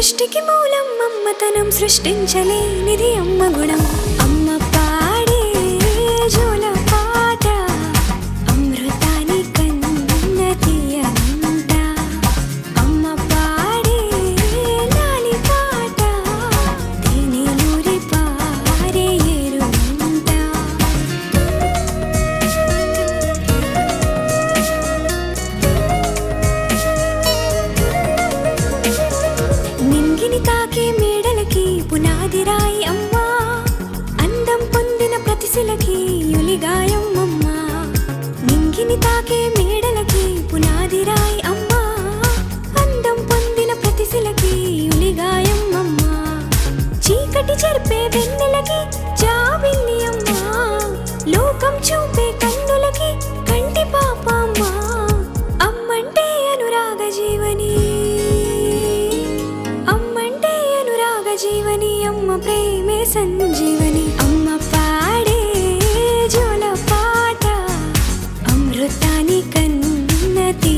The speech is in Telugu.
సృష్టికి మూలం మమ్మతనం సృష్టించలేనిది అమ్మ గుణం. అమ్మ యులిగాయం అమ్మా నింగిని తాకే మేడలకి పునాది రాయి అమ్మా. అందం పొందిన ప్రతిశిలకి ఉలిగాయం అమ్మా చీకటి చెరిపే వెన్నెలకి జాబిల్లి అమ్మా. లోకం చూపే కన్నులకి కంటి పాప అమ్మా. అమ్మంటే అనురాగ జీవని. అమ్మంటే అనురాగ జీవని అమ్మ ప్రేమే సంజీవని. మృతాని కన్నతి